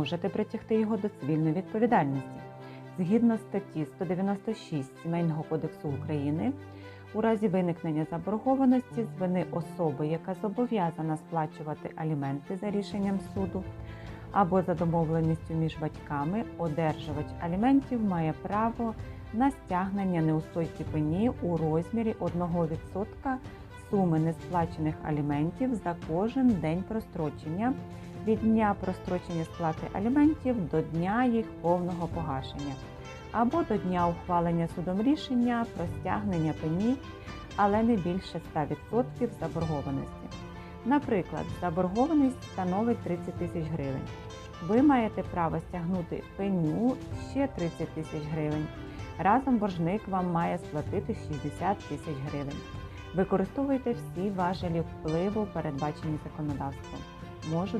можете притягти його до цивільної відповідальності. Згідно статті 196 Сімейного кодексу України, у разі виникнення заборгованості з вини особи, яка зобов'язана сплачувати аліменти за рішенням суду, або за домовленістю між батьками, одержувач аліментів має право на стягнення неустойки пені у розмірі 1% суми несплачених аліментів за кожен день прострочення від дня прострочення сплати аліментів до дня їх повного погашення або до дня ухвалення судом рішення про стягнення пені, але не більше 100% заборгованості. Наприклад, заборгованість становить 30 тисяч гривень. Ви маєте право стягнути пеню ще 30 тисяч гривень. Разом боржник вам має сплатити 60 тисяч гривень. Використовуйте всі важелі впливу, передбачені законодавством. Можу